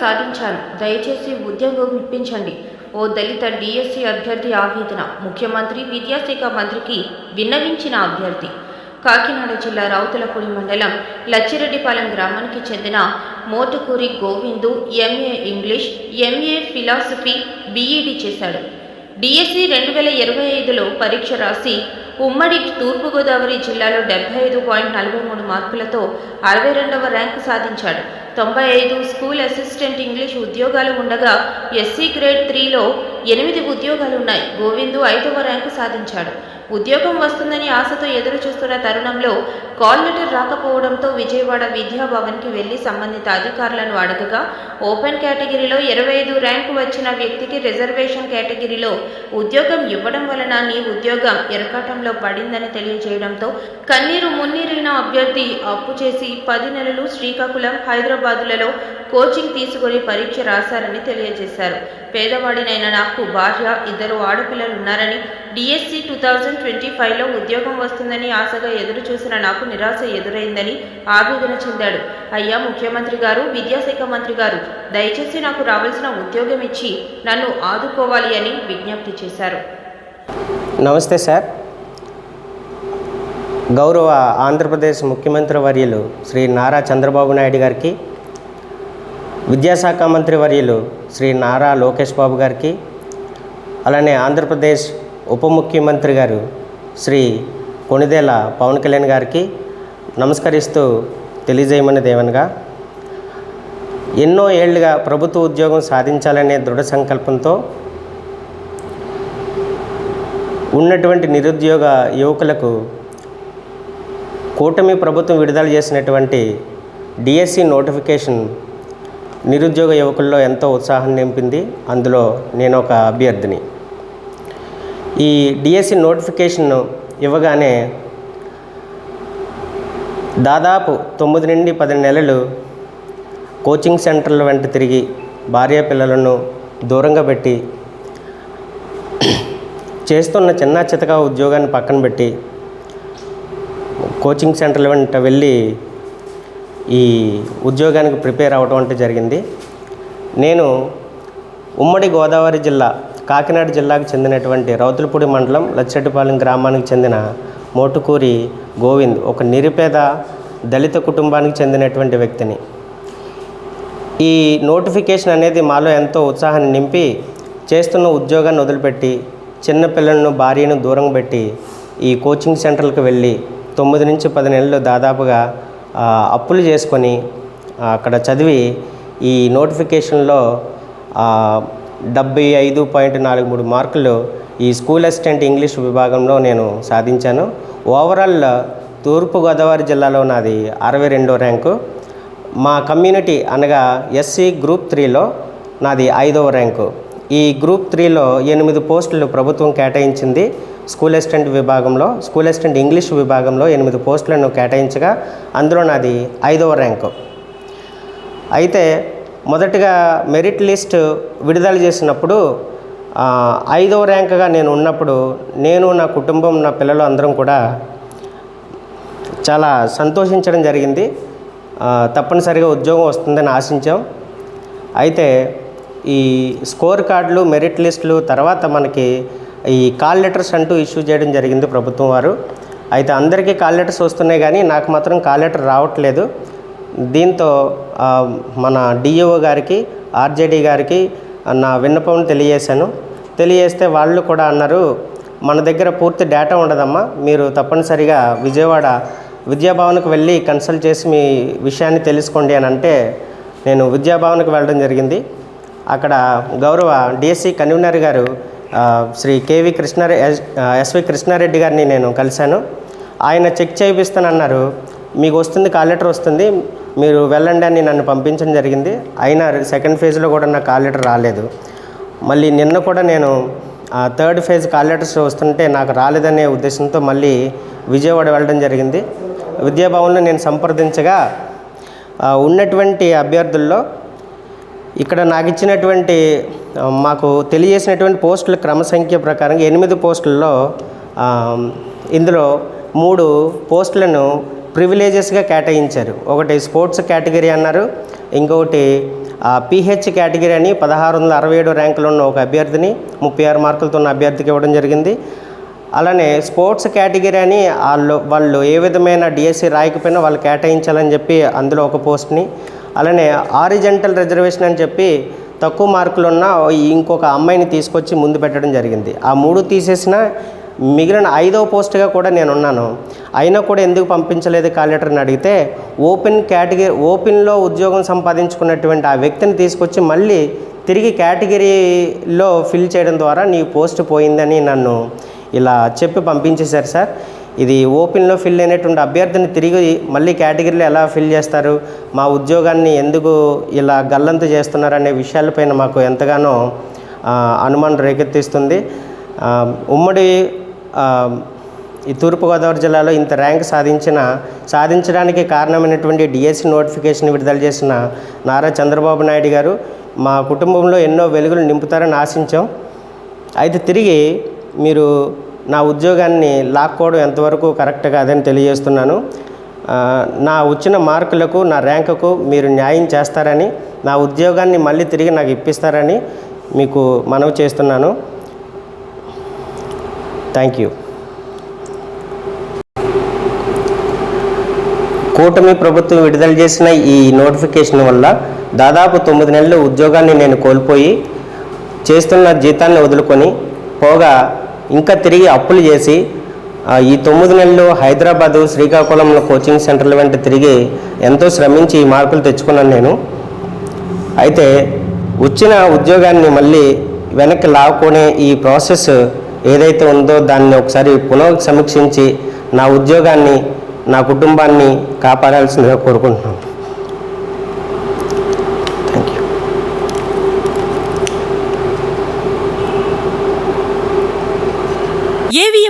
సాధించాను. దయచేసి ఉద్యోగం ఇప్పించండి. ఓ దళిత డిఎస్సి అభ్యర్థి ఆవేదన. ముఖ్యమంత్రి విద్యాశాఖ మంత్రికి విన్నవించిన అభ్యర్థి. కాకినాడ జిల్లా రౌతులపూడి మండలం లచ్చిరెడ్డిపాలెం గ్రామానికి చెందిన Motukuri Govindu MA English MA philosophy BEd చేశాడు. డిఎస్సి రెండు వేల ఇరవై ఐదులో పరీక్ష రాసి ఉమ్మడి తూర్పుగోదావరి జిల్లాలో డెబ్బై ఐదు పాయింట్ నలభై మూడు మార్కులతో అరవై రెండవ ర్యాంకు సాధించాడు. తొంభై ఐదు స్కూల్ అసిస్టెంట్ ఇంగ్లీష్ ఉద్యోగాలు ఉండగా ఎస్సీ గ్రేడ్ త్రీలో ఎనిమిది ఉద్యోగాలున్నాయి. గోవిందు ఐదవ ర్యాంకు సాధించాడు. ఉద్యోగం వస్తుందని ఆశతో ఎదురు చూస్తున్న తరుణంలో కాల్ లెటర్ రాకపోవడంతో విజయవాడ విద్యాభవన్కి వెళ్ళి సంబంధిత అధికారులను అడగగా ఓపెన్ కేటగిరీలో ఇరవై ఐదు ర్యాంకు వచ్చిన వ్యక్తికి రిజర్వేషన్ కేటగిరీలో ఉద్యోగం ఇవ్వడం వలన నీ ఉద్యోగం ఎరకాటంలో పడిందని తెలియజేయడంతో కన్నీరు మున్నీరైన అభ్యర్థి అప్పు చేసి పది నెలలు శ్రీకాకుళం హైదరాబాదులలో కోచింగ్ తీసుకొని పరీక్ష రాశారని తెలియజేశారు. పేదవాడినైన నాకు భార్య ఇద్దరు ఆడపిల్లలున్నారని డిఎస్సి టూ థౌజండ్ ట్వంటీ ఫైవ్లో ఉద్యోగం వస్తుందని ఆశగా ఎదురు చూసిన నాకు నిరాశ ఎదురైందని ఆవేదన చెందాడు. అయ్యా ముఖ్యమంత్రి గారు విద్యాశాఖ మంత్రి గారు దయచేసి నాకు రావాల్సిన ఉద్యోగం ఇచ్చి నన్ను ఆదుకోవాలి అని విజ్ఞప్తి చేశారు. నమస్తే సార్. గౌరవ ఆంధ్రప్రదేశ్ ముఖ్యమంత్రి వర్యులు శ్రీ నారా చంద్రబాబు నాయుడు గారికి విద్యాశాఖ మంత్రి వర్యులు శ్రీ నారా లోకేష్ బాబు గారికి అలానే ఆంధ్రప్రదేశ్ ఉప ముఖ్యమంత్రి గారు శ్రీ కొణిదేల పవన్ కళ్యాణ్ గారికి నమస్కరిస్తూ తెలియజేయమన్నది ఏమనగా ఎన్నో ఏళ్ళుగా ప్రభుత్వ ఉద్యోగం సాధించాలనే దృఢ సంకల్పంతో ఉన్నటువంటి నిరుద్యోగ యువకులకు కూటమి ప్రభుత్వం విడుదల చేసినటువంటి డిఎస్సి నోటిఫికేషన్ నిరుద్యోగ యువకుల్లో ఎంతో ఉత్సాహం నింపింది. అందులో నేను ఒక అభ్యర్థిని. ఈ డిఎస్సి నోటిఫికేషన్ ఇవ్వగానే దాదాపు తొమ్మిది నుండి పది నెలలు కోచింగ్ సెంటర్ల వెంట తిరిగి భార్య పిల్లలను దూరంగా పెట్టి చేస్తున్న చిన్న చితక ఉద్యోగాన్ని పక్కన పెట్టి కోచింగ్ సెంటర్ల వెంట వెళ్ళి ఈ ఉద్యోగానికి ప్రిపేర్ అవ్వడం అంటే జరిగింది. నేను ఉమ్మడి గోదావరి జిల్లా కాకినాడ జిల్లాకు చెందినటువంటి రౌతులపూడి మండలం లచ్చటిపాలెం గ్రామానికి చెందిన మోటుకూరి గోవింద్ ఒక నిరుపేద దళిత కుటుంబానికి చెందినటువంటి వ్యక్తిని. ఈ నోటిఫికేషన్ అనేది మాలో ఎంతో ఉత్సాహాన్ని నింపి చేస్తున్న ఉద్యోగాన్ని వదిలిపెట్టి చిన్న పిల్లలను భార్యను దూరం పెట్టి ఈ కోచింగ్ సెంటర్లకు వెళ్ళి తొమ్మిది నుంచి పది నెలలు దాదాపుగా అప్పులు చేసుకొని అక్కడ చదివి ఈ నోటిఫికేషన్లో డెబ్బై ఐదు పాయింట్ నాలుగు మూడు మార్కులు ఈ స్కూల్ అసిస్టెంట్ ఇంగ్లీష్ విభాగంలో నేను సాధించాను. ఓవరాల్ తూర్పుగోదావరి జిల్లాలో నాది అరవై రెండో ర్యాంకు. మా కమ్యూనిటీ అనగా ఎస్సీ గ్రూప్ త్రీలో నాది ఐదవ ర్యాంకు. ఈ గ్రూప్ త్రీలో ఎనిమిది పోస్టులు ప్రభుత్వం కేటాయించింది స్కూల్ అసిస్టెంట్ విభాగంలో. స్కూల్ అసిస్టెంట్ ఇంగ్లీష్ విభాగంలో ఎనిమిది పోస్టులను కేటాయించగా అందులో నాది ఐదవ ర్యాంకు. అయితే మొదటగా మెరిట్ లిస్ట్ విడుదల చేసినప్పుడు ఐదవ ర్యాంక్గా నేను ఉన్నప్పుడు నేను నా కుటుంబం నా పిల్లలు అందరం కూడా చాలా సంతోషించడం జరిగింది. తప్పనిసరిగా ఉద్యోగం వస్తుందని ఆశించాం. అయితే ఈ స్కోర్ కార్డులు మెరిట్ లిస్టులు తర్వాత మనకి ఈ కాల్ లెటర్స్ అంటూ ఇష్యూ చేయడం జరిగింది ప్రభుత్వం వారు. అయితే అందరికీ కాల్ లెటర్స్ వస్తున్నాయి కానీ నాకు మాత్రం కాల్ లెటర్ రావట్లేదు. దీంతో మన డిఈఓ గారికి ఆర్జేడీ గారికి నా విన్నపం తెలియజేశాను. తెలియజేస్తే వాళ్ళు కూడా అన్నారు మన దగ్గర పూర్తి డేటా ఉండదమ్మా. మీరు తప్పనిసరిగా విజయవాడ విద్యాభవన్కి వెళ్ళి కన్సల్ట్ చేసి మీ విషయాన్ని తెలుసుకోండి అని అంటే నేను విద్యాభవన్కి వెళ్ళడం జరిగింది. అక్కడ గౌరవ డిఎస్సి కన్వీనర్ గారు శ్రీ కేవి కృష్ణారె ఎస్- ఎస్వి కృష్ణారెడ్డి గారిని నేను కలిశాను. ఆయన చెక్ చేయిస్తానన్నారు మీకు వస్తుంది కాల్ లెటర్ వస్తుంది. మీరు వెళ్ళండి అని నన్ను పంపించడం జరిగింది. అయినా సెకండ్ ఫేజ్లో కూడా నాకు కాల్ లెటర్ రాలేదు. మళ్ళీ నిన్న కూడా నేను థర్డ్ ఫేజ్ కాల్ లెటర్స్ వస్తుంటే నాకు రాలేదనే ఉద్దేశంతో మళ్ళీ విజయవాడ వెళ్ళడం జరిగింది. విద్యాభవన్లో నేను సంప్రదించగా ఉన్నటువంటి అభ్యర్థుల్లో ఇక్కడ నాకు ఇచ్చినటువంటి మాకు తెలియజేసినటువంటి పోస్టుల క్రమసంఖ్య ప్రకారం ఎనిమిది పోస్టుల్లో ఇందులో మూడు పోస్టులను ప్రివిలేజెస్గా కేటాయించారు. ఒకటి స్పోర్ట్స్ కేటగిరీ అన్నారు ఇంకొకటి పిహెచ్ కేటగిరీ అని పదహారు వందల అరవై ఏడు ర్యాంకులో ఉన్న ఒక అభ్యర్థిని ముప్పై ఆరు మార్కులతో ఉన్న అభ్యర్థికి ఇవ్వడం జరిగింది. అలానే స్పోర్ట్స్ కేటగిరీ అని వాళ్ళు వాళ్ళు ఏ విధమైన డిఎస్సి రాయకపోయినా వాళ్ళు కేటాయించాలని చెప్పి అందులో ఒక పోస్ట్ని అలానే ఆరిజెంటల్ రిజర్వేషన్ అని చెప్పి తక్కువ మార్కులు ఉన్న ఇంకొక అమ్మాయిని తీసుకొచ్చి ముందు పెట్టడం జరిగింది. ఆ మూడు తీసేసిన మిగిలిన ఐదవ పోస్ట్గా కూడా నేను ఉన్నాను అయినా కూడా ఎందుకు పంపించలేదు కాలేటర్ని అడిగితే ఓపెన్ కేటగిరీ ఓపెన్లో ఉద్యోగం సంపాదించుకున్నటువంటి ఆ వ్యక్తిని తీసుకొచ్చి మళ్ళీ తిరిగి కేటగిరీలో ఫిల్ చేయడం ద్వారా నీ పోస్ట్ పోయిందని నన్ను ఇలా చెప్పి పంపించేశారు సార్. ఇది ఓపెన్లో ఫిల్ అయినటువంటి అభ్యర్థిని తిరిగి మళ్ళీ కేటగిరీలో ఎలా ఫిల్ చేస్తారు మా ఉద్యోగాన్ని ఎందుకు ఇలా గల్లంతు చేస్తున్నారు అనే విషయాలపైన మాకు ఎంతగానో అనుమానం రేకెత్తిస్తుంది. ఉమ్మడి ఈ తూర్పుగోదావరి జిల్లాలో ఇంత ర్యాంక్ సాధించిన సాధించడానికి కారణమైనటువంటి డిఎస్సి నోటిఫికేషన్ విడుదల చేసిన నారా చంద్రబాబు నాయుడు గారు మా కుటుంబంలో ఎన్నో వెలుగులు నింపుతారని ఆశించాం. అయితే తిరిగి మీరు నా ఉద్యోగాన్ని లాక్కోవడం ఎంతవరకు కరెక్ట్ కాదని తెలియజేస్తున్నాను. నా వచ్చిన మార్కులకు నా ర్యాంకుకు మీరు న్యాయం చేస్తారని నా ఉద్యోగాన్ని మళ్ళీ తిరిగి నాకు ఇప్పిస్తారని మీకు మనవి చేస్తున్నాను. థ్యాంక్ యూ కూటమి ప్రభుత్వం విడుదల చేసిన ఈ నోటిఫికేషన్ వల్ల దాదాపు తొమ్మిది నెలలు ఉద్యోగాన్ని నేను కోల్పోయి చేస్తున్న జీతాన్ని వదులుకొని పోగా ఇంకా తిరిగి అప్పులు చేసి ఈ తొమ్మిది నెలలు హైదరాబాదు శ్రీకాకుళంలో కోచింగ్ సెంటర్ల వెంట తిరిగి ఎంతో శ్రమించి ఈ మార్కులు తెచ్చుకున్నాను నేను. అయితే వచ్చిన ఉద్యోగాన్ని మళ్ళీ వెనక్కి లాక్కునే ఈ ప్రాసెస్ ఏదైతే ఉందో దాన్ని ఒకసారి పునః సమీక్షించి నా ఉద్యోగాన్ని నా కుటుంబాన్ని కాపాడాల్సిందిగా కోరుకుంటున్నాను thank you AVM